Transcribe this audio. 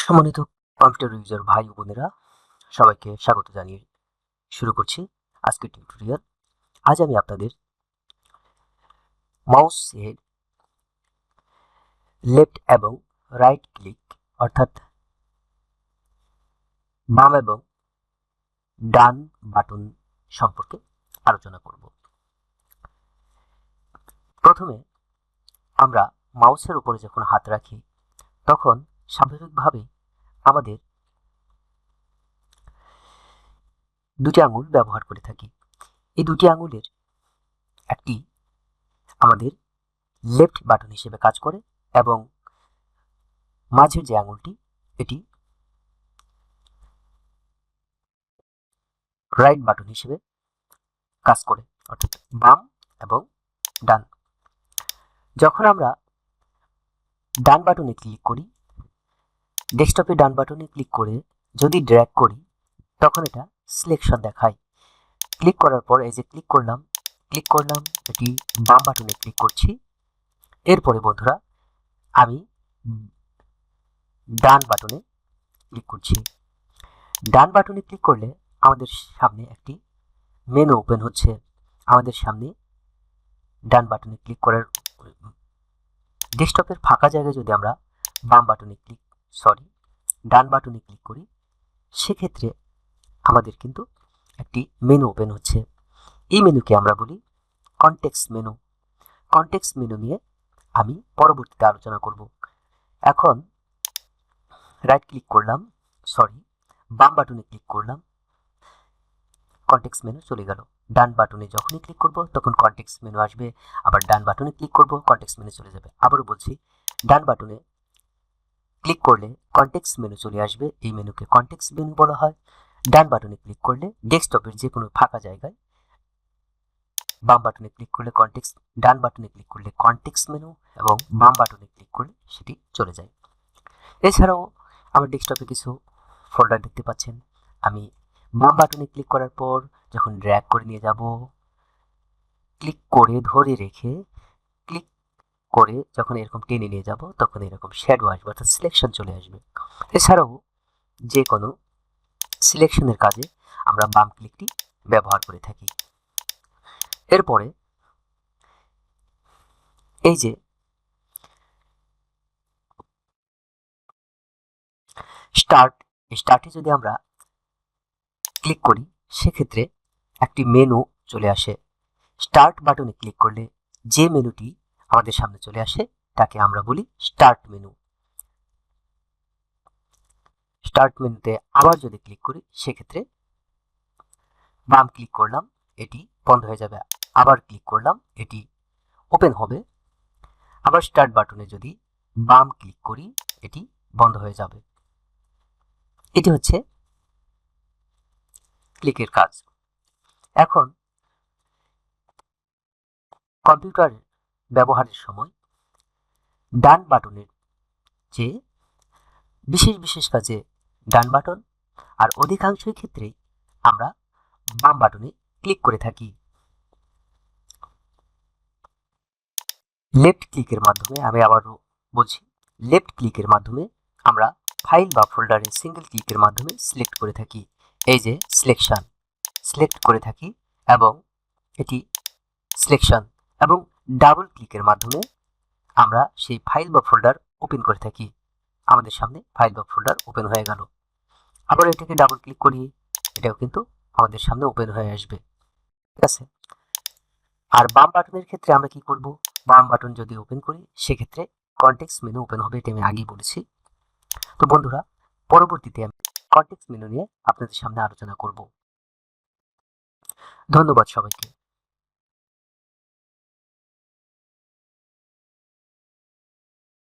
সম্মানিত computer user ভাই ও বোনেরা, সবাইকে স্বাগত জানিয়ে শুরু করছি আজকের টিউটোরিয়াল আজ আমি আপনাদের মাউস এর লেফট এবং রাইট ক্লিক অর্থাৎ বাম এবং ডান বাটন সম্পর্কে আলোচনা করব। প্রথমে আমরা মাউসের উপরে যখন হাত রাখি, তখন স্বাভাবিকভাবেই আমাদের দুটি আঙুল ব্যবহার করে থাকি। এই দুটি আঙুলের একটি আমাদের লেফট বাটন হিসেবে কাজ করে এবং মাঝের যে আঙুলটি, এটি রাইট বাটন হিসেবে কাজ করে, অর্থাৎ বাম এবং ডান। যখন আমরা ডান বাটনে ক্লিক করি ডেস্কটপে ডান বাটনে ক্লিক করে যদি ড্র্যাগ করি, তখন এটা সিলেকশন দেখায়। ক্লিক করার পর এই যে ক্লিক করলাম ক্লিক করলাম, এটি বাম বাটনে ক্লিক করছি। এরপরে বন্ধুরা, আমি ডান বাটনে ক্লিক করছি। ডান বাটনে ক্লিক করলে আমাদের সামনে একটি মেনু ওপেন হচ্ছে। আমাদের সামনে ডান বাটনে ক্লিক করার ডেস্কটপের ফাঁকা জায়গায় যদি আমরা বাম বাটনে ক্লিক সরি ডান বাটনে ক্লিক করি। সেক্ষেত্রে আমাদের কিন্তু একটি মেনু ওপেন হচ্ছে। এই মেনুকে আমরা বলি কনটেক্সট মেনু কনটেক্সট মেনু নিয়ে আমি পরবর্তীতে আলোচনা করব। এখন রাইট ক্লিক করলাম সরি বাম বাটনে ক্লিক করলাম। কনটেক্সট মেনু চলে গেল। ডান বাটনে যখনই ক্লিক করব, তখন কনটেক্সট মেনু আসবে। আবার ডান বাটনে ক্লিক করব কনটেক্সট মেনু চলে যাবে। আবারও বলছি, ডান বাটনে ক্লিক করলে কনটেক্সট মেনু চলে আসবে। এই মেনুকে কনটেক্সট মেনু বলা হয়। ডান বাটনে ক্লিক করলে ডেস্কটপের যে কোনো ফাঁকা জায়গায় বাম বাটনে ক্লিক করলে কনটেক্সট ডান বাটনে ক্লিক করলে কনটেক্সট মেনু এবং বাম বাটনে ক্লিক করলে সেটি চলে যায়। এছাড়াও আমার ডেস্কটপে কিছু ফোল্ডার দেখতে পাচ্ছেন। আমি বাম বাটনে ক্লিক করার পর যখন ড্র্যাগ করে নিয়ে যাব ক্লিক করে ধরে রেখে ক্লিক করে যখন এরকম টেনে নিয়ে যাব, তখন এরকম শ্যাডো আসবে, অর্থাৎ সিলেকশন চলে আসবে। এছাড়াও যে কোনো সিলেকশনের কাজে আমরা বাম ক্লিকটি ব্যবহার করে থাকি। এরপরে এই যে স্টার্ট স্টার্টে যদি আমরা ক্লিক করি, সেক্ষেত্রে একটি মেনু চলে আসে। স্টার্ট বাটনে ক্লিক করলে যে মেনুটি আমাদের সামনে চলে আসে, তাকে আমরা বলি স্টার্ট মেনু স্টার্ট মেনুতে আবার যদি ক্লিক করি, সেক্ষেত্রে বাম ক্লিক করলাম, এটি বন্ধ হয়ে যাবে। আবার ক্লিক করলাম, এটি ওপেন হবে। আবার স্টার্ট বাটনে যদি বাম ক্লিক করি, এটি বন্ধ হয়ে যাবে। এটি হচ্ছে ক্লিকের কাজ। এখন কম্পিউটার ব্যবহারের সময় ডান বাটনের যে বিশেষ বিশেষ কাজে ডান বাটন আর অধিকাংশই ক্ষেত্রেই আমরা বাম বাটনে ক্লিক করে থাকি। লেফট ক্লিকের মাধ্যমে আমি আবারও বলছি, লেফট ক্লিকের মাধ্যমে আমরা ফাইল বা ফোল্ডারে সিঙ্গেল ক্লিকের মাধ্যমে সিলেক্ট করে থাকি। এই যে সিলেকশন, সিলেক্ট করে থাকি এবং এটি সিলেকশন এবং ডাবল ক্লিকের মাধ্যমে আমরা সেই ফাইল বা ফোল্ডার ওপেন করে থাকি। আমাদের সামনে ফাইল বা ফোল্ডার ওপেন হয়ে গেল। আবার এটাকে ডাবল ক্লিক করি, এটাও কিন্তু আমাদের সামনে ওপেন হয়ে আসবে। ঠিক আছে? আর বাম বাটনের ক্ষেত্রে আমরা কি করব? বাম বাটন যদি ওপেন করি, সেক্ষেত্রে কন্টেক্স মেনু ওপেন হবে, এটা আমি আগেই বলেছি। তো বন্ধুরা, পরবর্তীতে আমি কন্টেক্স মেনু নিয়ে আপনাদের সামনে আলোচনা করব। ধন্যবাদ সবাইকে।